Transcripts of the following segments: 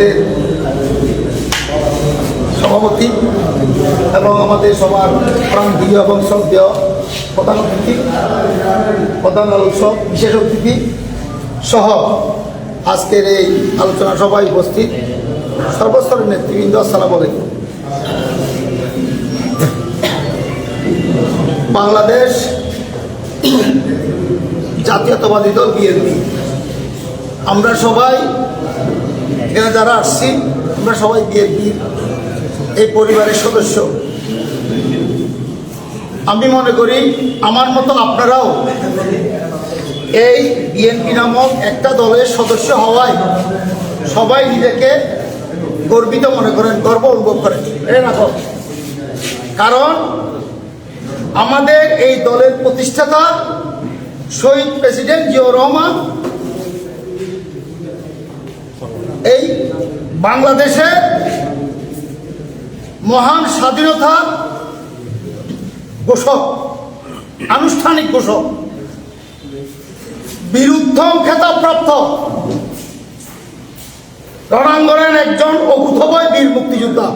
দলের সভাপতি এবং আমাদের সবার প্রান্তীয় এবং শ্রদ্ধেয় প্রধান অতিথি, প্রধান আলোচক, বিশেষ অতিথি সহ আজকের এই আলোচনা সভায় উপস্থিত সর্বস্তরের নেতৃবৃন্দ, আসসালামু আলাইকুম। বাংলাদেশ জাতীয়তাবাদী দল বিএনপি। আমরা সবাই এখানে যারা আসছি, আমরা সবাই বিএনপির এই পরিবারের সদস্য। আমি মনে করি, আমার মতো আপনারাও এই বিএনপি নামক একটা দলের সদস্য হওয়ায় সবাই নিজেকে গর্বিত মনে করেন, গর্ব অনুভব করেন। কারণ আমাদের এই দলের প্রতিষ্ঠাতা শহীদ প্রেসিডেন্ট জিয়াউর রহমান এই বাংলাদেশে মহান স্বাধীনতা ঘোষক, আনুষ্ঠানিক ঘোষক, বিরুদ্ধম খেতাবপ্রাপ্ত রণাঙ্গনের একজন অকুথবয় বীর মুক্তিযোদ্ধা,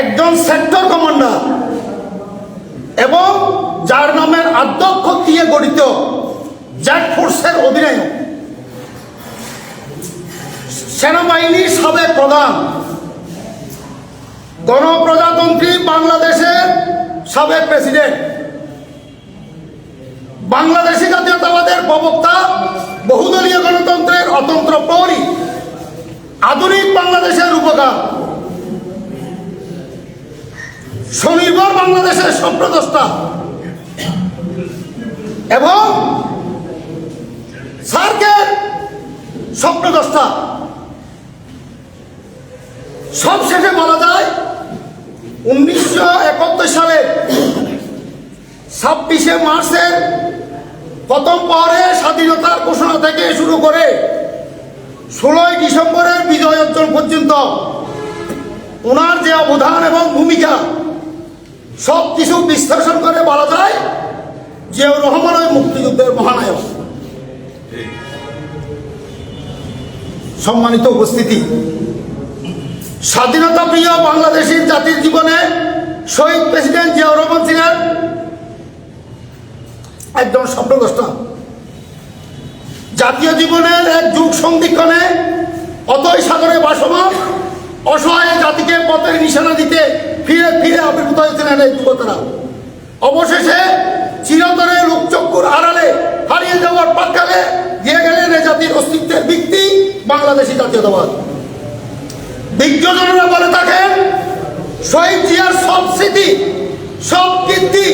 একজন সেক্টর কমান্ডার এবং যার নামের আধ্যক্ষ দিয়ে গঠিত সেনাবাহিনীর সাবেক প্রধান। গণপ্রজাতন্ত্রী বাংলাদেশের সাবেক প্রেসিডেন্ট। বাংলাদেশি জাতীয়তাবাদের প্রবক্তা, বহুদলীয় গণতন্ত্রের অতন্ত্র প্রহরী আধুনিক বাংলাদেশের উপকার। স্বনির্ভর বাংলাদেশের সম্প্রদষ্টা এবং সার্কের স্বপ্নদ্রষ্টা সবশেষে বলা যায় উনিশশো একাত্তর সালের ছাব্বিশে মার্চের প্রথম পরে স্বাধীনতার ঘোষণা থেকে শুরু করে ষোলোই ডিসেম্বরের বিজয় অর্জন পর্যন্ত ওনার যে অবদান এবং ভূমিকা, সব কিছু বিশ্লেষণ করে বলা যায় জিয়াউর রহমান ওই মুক্তিযুদ্ধের মহানায়ক। সম্মানিত উপস্থিতি স্বাধীনতা প্রিয় বাংলাদেশের জাতির জীবনে শহীদ প্রেসিডেন্ট জিয়াউর রহমান ছিলেন একজন স্বপ্নদ্রষ্টা জাতীয় জীবনের এক যুগ সন্ধিক্ষণে অতই সাগরে বাসমান অসহায় জাতিকে পথের নিশানা দিতে ফিরে ফিরে আবির্ভূত হয়েছিলেন এই যুবকেরা অবশেষে চিরতরে লোকচক্ষুর আড়ালে হারিয়ে যাওয়ার পাটকালে দিয়ে গেলেন এ জাতির অস্তিত্বের ভিত্তি বাংলাদেশি জাতীয়তাবাদ। বিজ্ঞজনেরা বলে থাকেন শহীদ জিয়ার সব স্মৃতি, সব কীর্তি,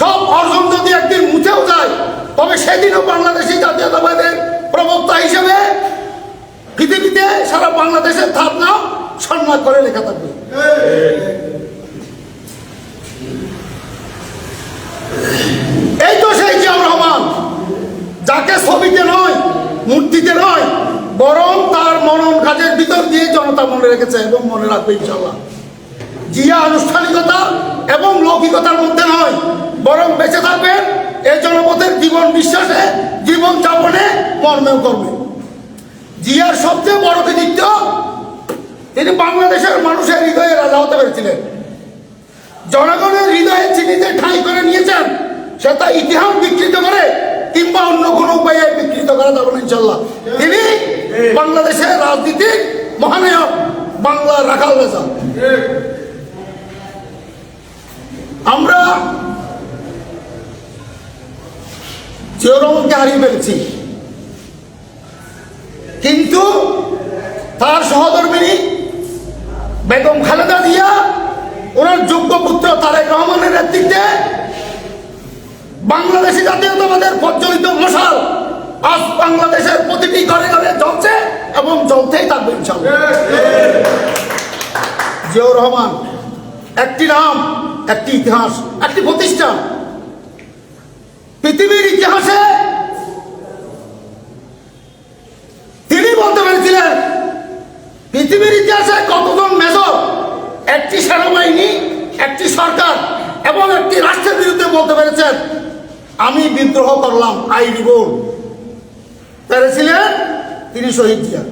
সব অর্জন যদি একদিন মুছেও যায়, তবে সেদিনও বাংলাদেশি জাতীয়তাবাদের প্রবক্তা হিসেবে পৃথিবীতে সারা বাংলাদেশের তার নাম সম্মান করে লেখা থাকবে। এই তো সেই জিয়াউর রহমান, যাকে ছবিতে নয়, মূর্তিতে নয় বরং তার মনন কাজের ভিতর দিয়ে জনতা মনে রেখেছে এবং মনে রাখবে ইনশাল্লাহ জিয়া আনুষ্ঠানিকতা এবং লৌকিকতার মধ্যে নয় বরং বেঁচে থাকবেন এই জনপথের জীবন বিশ্বাসে জীবন যাপনে মর্মেও করবে। জিয়ার সবচেয়ে বড় কৃতিত্ব তিনি বাংলাদেশের মানুষের হৃদয়ে রাজা হতে পেরেছিলেন। জনগণের হৃদয়ে চিনিতে ঠাঁই করে নিয়েছেন সে তা ইতিহাস বিকৃত করে কিংবা অন্য কোনো উপায়ে বিকৃত করা যাবে না ইনশাল্লাহ তিনি বাংলাদেশের রাজনীতির মহানায়ক। বাংলার রাখাল রাজা আমরা জিয়রমকে হারিয়ে ফেলেছি, কিন্তু তার সহধর্মিনী বেগম খালেদা জিয়া, ওনার যোগ্য পুত্র তারেক রহমানের নেতৃত্বে বাংলাদেশি জাতীয়তাবাদের প্রজ্বলিত মশাল আজ বাংলাদেশের প্রতিটি ঘরে ঘরে জ্বলছে এবং জ্বলতেই থাকবে জিয়াউর রহমান, একটি নাম, একটি ইতিহাস, একটি প্রতিষ্ঠান। পৃথিবীর ইতিহাসে তিনি বলতে পেরেছিলেন, পৃথিবীর ইতিহাসে কতজন মেজর, একটি সেনাবাহিনী, একটি সরকার এবং একটি রাষ্ট্রের বিরুদ্ধে বলতে পেরেছেন, আমি বিদ্রোহ করলাম, আই পেরেছিলেন তিনি শহীদ জিয়া।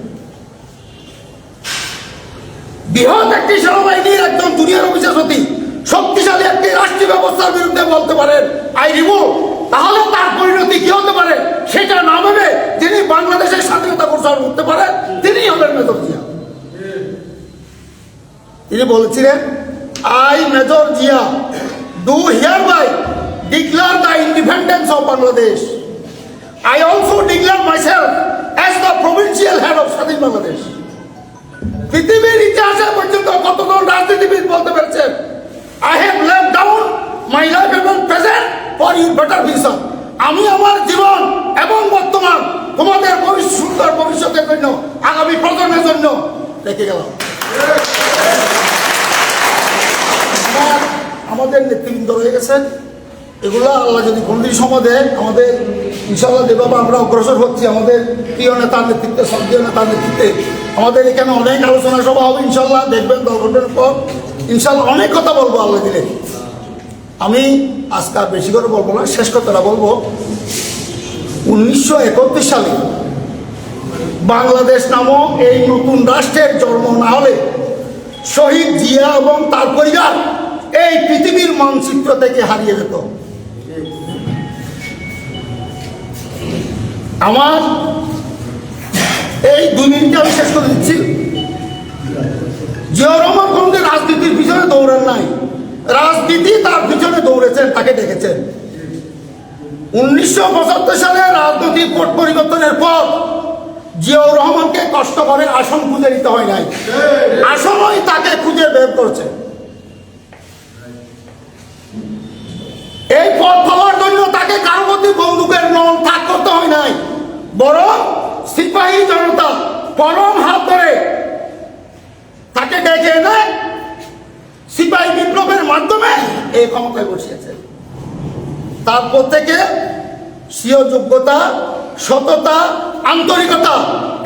বৃহৎ একটি সেনাবাহিনীর একজন দুনিয়ার অভিশাসতী শক্তিশালী একটি রাষ্ট্রীয় ব্যবস্থার বিরুদ্ধে বলতে পারেন, আই রিমুভ। তাহলে তার পরিণতি কি হতে পারে? সেটা না ভেবে যিনি বাংলাদেশের স্বাধীনতা ঘোষণা করতে পারেন, তিনি হবেন মেজর জিয়া। তিনি বলেছিলেন, I major Zia do hereby declare the independence of Bangladesh I also declare myself as the provincial head of স্বাধীন বাংলাদেশ পৃথিবীর ইতিহাসে পর্যন্ত কতজন রাজনীতিবিদ বলতে পেরেছেন I have laid down my life এবং present for your better future আমি আমার জীবন এবং বর্তমান তোমাদের ভবিষ্যৎ, সুন্দর ভবিষ্যতের জন্য, আগামী প্রজন্মের জন্য রেখে গেলাম। আমাদের নেতৃবৃন্দ রয়ে গেছেন। এগুলো আল্লাহ যদি কোনদিন সময় দেয়, আমাদের ইনশাল্লাহ যেভাবে আমরা অগ্রসর হচ্ছি, আমাদের প্রিয় নেতার নেতৃত্বে, সক্রিয় নেতার নেতৃত্বে, আমাদের এখানে অনেক আলোচনা সভা হবে ইনশাল্লাহ দেখবেন দল গঠনের পর। ইনশাল্লাহ অনেক কথা বলব আল্লাহ দিলে। আমি আজকে আর বেশি করে বলব না, শেষ কথাটা বলব। উনিশশো একত্রিশ সালে বাংলাদেশ নামক এই নতুন রাষ্ট্রের জন্ম না হলে শহীদ জিয়া এবং তার পরিবার এই পৃথিবীর মানচিত্র থেকে হারিয়ে যেত। আমার এই দুই আমি শেষ করে দিচ্ছি। জিয়াউর রহমান রাজনীতির পিছনে দৌড়েন নাই। রাজনীতি তার পিছনে দৌড়েছেন, তাকে ডেকেছেন। উনিশশো সালে রাজনৈতিক কোট পরিবর্তনের পর জিয়াউর রহমানকে কষ্ট করে আসন খুঁজে নিতে হয় নাই। আসনই তাকে খুঁজে বের করছে। এই পথ পাওয়ার জন্য তাকে কারও প্রতি বন্দুকের নল তাক করতে হয় নাই। বরং সিপাহী জনতা পরম হাত ধরে তাকে ডেকে এনে সিপাহী বিপ্লবের মাধ্যমে এই ক্ষমতায় বসিয়েছে। তারপর থেকে স্বীয় যোগ্যতা, সততা, আন্তরিকতা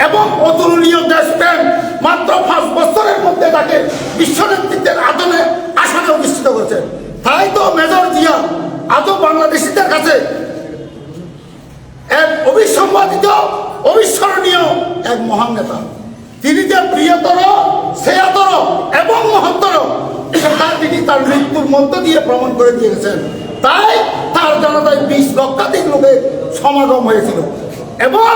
এবং অতুলনীয় দেশপ্রেম মাত্র পাঁচ বছরের মধ্যে তাকে বিশ্ব নেতৃত্বের আদলে আসনে অধিষ্ঠিত করেছে তাই তো মেজর জিয়া আজও বাংলাদেশিদের কাছে এক অবিসম্বাদিত অবিস্মরণীয় এক মহান নেতা তিনি যে প্রিয়তর শ্রেয়তর এবং মহত্তর সেটা তিনি তার মৃত্যুর মধ্য দিয়ে প্রমাণ করে দিয়েছেন। তাই তার জনতায় বিশ লক্ষাধিক লোকের সমাগম হয়েছিল। এবং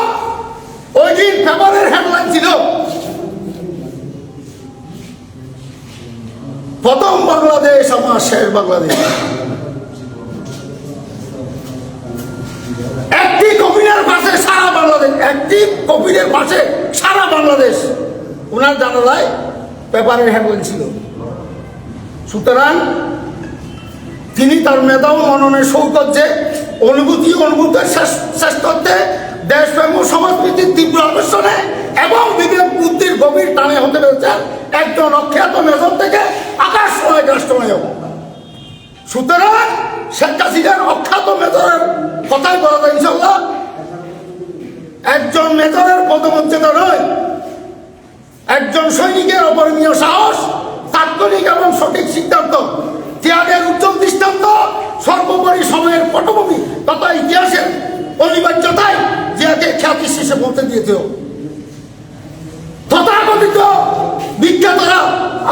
ওই দিন পেপারের হেডলাইন ছিল, প্রথম বাংলাদেশ, আমার শেষ বাংলাদেশ। একটি কবিরের পাশে সারা বাংলাদেশ, একটি কবিরের পাশে সারা বাংলাদেশ। ওনার জানালায় পেপারের হেডলাইন ছিল। সুতরাং তিনি তার মেধা ও মননের সৌকর্যে অনুভূতি অনুভূতের শ্রেষ্ঠত্বে দেশপ্রেম ও সমাজনীতির তীব্র আকর্ষণে এবং বিবেক বুদ্ধির গভীর টানে হতে পেরেছেন একজন অখ্যাত মেজর থেকে আকাশময় রাষ্ট্রনায়ক সুতরাং শেখ হাসিনার অখ্যাত মেজরের কথাই বলা যায় ইনশাল্লাহ একজন মেজরের পদমর্যাদা নয়, একজন সৈনিকের অপরণীয় সাহস তাৎক্ষণিক এবং সঠিক সিদ্ধান্ত, ত্যাগের উজ্জ্বল দৃষ্টান্ত, সর্বোপরি সময়ের পটভূমি তথা ইতিহাসের অনিবার্যতায় জিয়াকে খ্যাতি শেষে বলতে দিয়েছিল তথাকথিত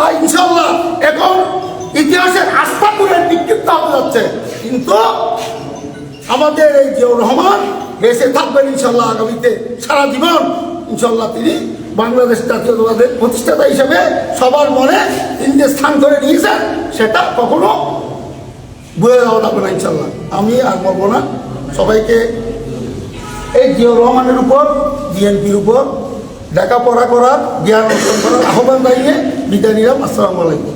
আর ইনশাল্লাহ এখন ইতিহাসের আস্থাপুরের বিক্ষিপ্ত হতে যাচ্ছে। কিন্তু আমাদের এই জিয়াউর রহমান বেঁচে থাকবেন ইনশাল্লাহ আগামীতে সারা জীবন। ইনশাল্লাহ তিনি বাংলাদেশ জাতীয়তাবাদের প্রতিষ্ঠাতা হিসেবে সবার মনে তিনি যে স্থান করে নিয়েছেন সেটা কখনো বয়ে দেওয়া যাবে না ইনশাল্লাহ আমি আর বলব না। সবাইকে এই জিয়াউর রহমানের উপর বিএনপির উপর লেখাপড়া করার, জ্ঞান অর্জন করার আহ্বান জানিয়ে বিদায় নিলাম। আসসালামু আলাইকুম।